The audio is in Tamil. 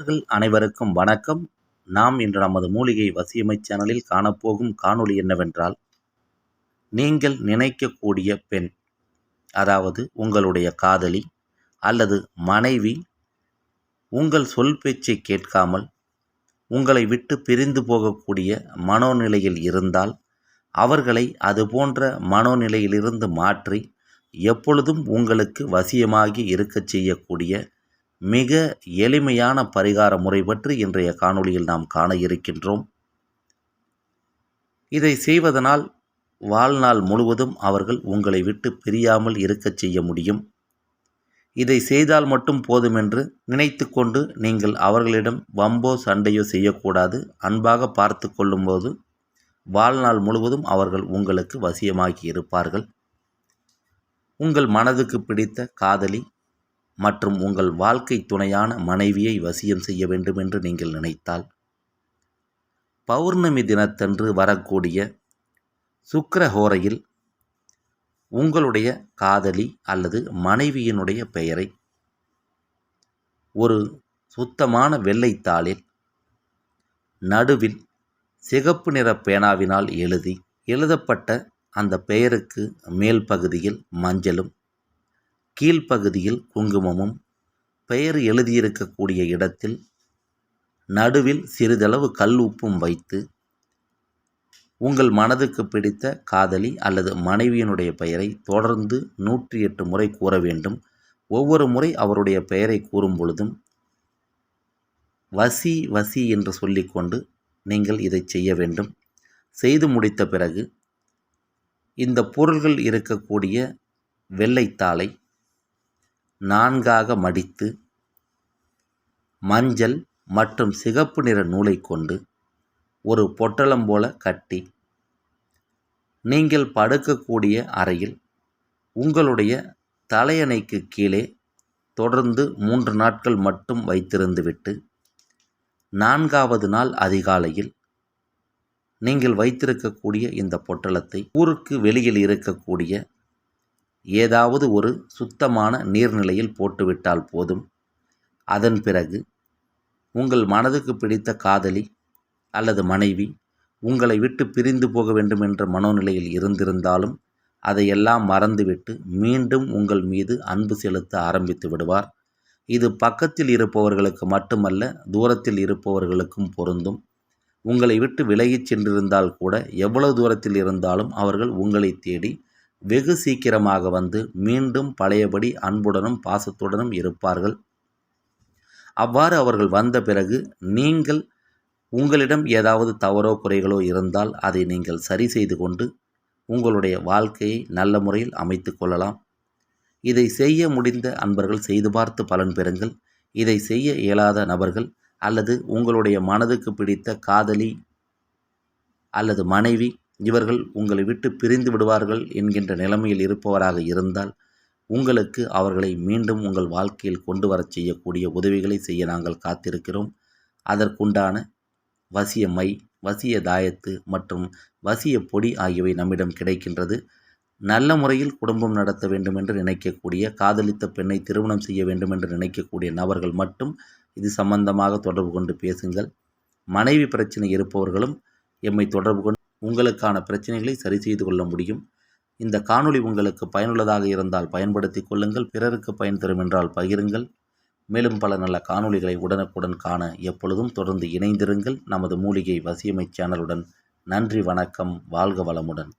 நண்பர்கள் அனைவருக்கும் வணக்கம். நாம் இன்று நமது மூலிகை வசியமை சேனலில் காணப்போகும் காணொளி என்னவென்றால் நீங்கள் நினைக்கக்கூடிய பெண் அதாவது உங்களுடைய காதலி அல்லது மனைவி உங்கள் சொல் பேச்சை கேட்காமல் உங்களை விட்டு பிரிந்து போகக்கூடிய மனோநிலையில் இருந்தால் அவர்களை அதுபோன்ற மனோநிலையிலிருந்து மாற்றி எப்பொழுதும் உங்களுக்கு வசியமாகி இருக்கச் செய்யக்கூடிய மிக எளிமையான பரிகார முறை பற்றி இன்றைய காணொளியில் நாம் காண இருக்கின்றோம். இதை செய்வதனால் வாழ்நாள் முழுவதும் அவர்கள் உங்களை விட்டு பிரியாமல் இருக்கச் செய்ய முடியும். இதை செய்தால் மட்டும் போதுமென்று நினைத்து கொண்டு நீங்கள் அவர்களிடம் வம்போ சண்டையோ செய்யக்கூடாது. அன்பாக பார்த்து கொள்ளும்போது வாழ்நாள் முழுவதும் அவர்கள் உங்களுக்கு வசியமாகி இருப்பார்கள். உங்கள் மனதுக்கு பிடித்த காதலி மற்றும் உங்கள் வாழ்க்கை துணையான மனைவியை வசியம் செய்ய வேண்டும் என்று நீங்கள் நினைத்தால். பௌர்ணமி தினத்தன்று வரக்கூடிய சுக்கரஹோரையில் உங்களுடைய காதலி அல்லது மனைவியினுடைய பெயரை ஒரு சுத்தமான வெள்ளைத்தாளில் நடுவில் சிகப்பு நிற பேனாவினால் எழுதி எழுதப்பட்ட அந்த பெயருக்கு மேல் பகுதியில் மஞ்சளும் கீழ்ப்பகுதியில் குங்குமமும் பெயர் எழுதியிருக்கக்கூடிய இடத்தில் நடுவில் சிறிதளவு கல் உப்பும் வைத்து உங்கள் மனதுக்கு பிடித்த காதலி அல்லது மனைவியினுடைய பெயரை தொடர்ந்து நூற்றி எட்டு முறை கூற வேண்டும். ஒவ்வொரு முறை அவருடைய பெயரை கூறும் பொழுதும் வசி வசி என்று சொல்லிக்கொண்டு நீங்கள் இதை செய்ய வேண்டும். செய்து முடித்த பிறகு இந்த பொருள்கள் இருக்கக்கூடிய வெள்ளைத்தாளை நான்காக மடித்து மஞ்சள் மற்றும் சிகப்பு நிற நூலை கொண்டு ஒரு பொட்டலம் போல கட்டி நீங்கள் படுக்கக்கூடிய அறையில் உங்களுடைய தலையணைக்கு கீழே தொடர்ந்து மூன்று நாட்கள் மட்டும் வைத்திருந்துவிட்டு நான்காவது நாள் அதிகாலையில் நீங்கள் வைத்திருக்கக்கூடிய இந்த பொட்டலத்தை ஊருக்கு வெளியில் இருக்கக்கூடிய ஏதாவது ஒரு சுத்தமான நீர்நிலையில் போட்டுவிட்டால் போதும். அதன் பிறகு உங்கள் மனதுக்கு பிடித்த காதலி அல்லது மனைவி உங்களை விட்டு பிரிந்து போக வேண்டும் என்ற மனோநிலையில் இருந்திருந்தாலும் அதையெல்லாம் மறந்துவிட்டு மீண்டும் உங்கள் மீது அன்பு செலுத்த ஆரம்பித்து விடுவார். இது பக்கத்தில் இருப்பவர்களுக்கு மட்டுமல்ல தூரத்தில் இருப்பவர்களுக்கும் பொருந்தும். உங்களை விட்டு விலகிச் சென்றிருந்தால் கூட எவ்வளவு தூரத்தில் இருந்தாலும் அவர்கள் உங்களை தேடி வெகு சீக்கிரமாக வந்து மீண்டும் பழையபடி அன்புடனும் பாசத்துடனும் இருப்பார்கள். அவ்வாறு அவர்கள் வந்த பிறகு நீங்கள் உங்களிடம் ஏதாவது தவறோ குறைகளோ இருந்தால் அதை நீங்கள் சரி செய்து கொண்டு உங்களுடைய வாழ்க்கையை நல்ல முறையில் அமைத்து கொள்ளலாம். இதை செய்ய முடிந்த அன்பர்கள் செய்து பார்த்து பலன் பெறுங்கள். இதை செய்ய இயலாத நபர்கள் அல்லது உங்களுடைய மனதுக்கு பிடித்த காதலி அல்லது மனைவி இவர்கள் உங்களை விட்டு பிரிந்து விடுவார்கள் என்கின்ற நிலைமையில் இருப்பவராக இருந்தால் உங்களுக்கு அவர்களை மீண்டும் உங்கள் வாழ்க்கையில் கொண்டு வரச் செய்யக்கூடிய உதவிகளை செய்ய நாங்கள் காத்திருக்கிறோம். அதற்குண்டான வசிய மை வசிய தாயத்து மற்றும் வசிய பொடி ஆகியவை நம்மிடம் கிடைக்கின்றது. நல்ல முறையில் குடும்பம் நடத்த வேண்டும் என்று நினைக்கக்கூடிய காதலித்த பெண்ணை திருமணம் செய்ய வேண்டும் என்று நினைக்கக்கூடிய நபர்கள் மட்டும் இது சம்பந்தமாக தொடர்பு கொண்டு பேசுங்கள். மனைவி பிரச்சனை இருப்பவர்களும் எம்மை தொடர்பு கொண்டு உங்களுக்கான பிரச்சனைகளை சரி செய்து கொள்ள முடியும். இந்த காணொளி உங்களுக்கு பயனுள்ளதாக இருந்தால் பயன்படுத்தி கொள்ளுங்கள். பிறருக்கு பயன் தரும் என்றால் பகிருங்கள். மேலும் பல நல்ல காணொளிகளை உடனுக்குடன் காண எப்பொழுதும் தொடர்ந்து இணைந்திருங்கள். நமது மூலிகை வசியமை சேனலுடன் நன்றி வணக்கம் வாழ்க வளமுடன்.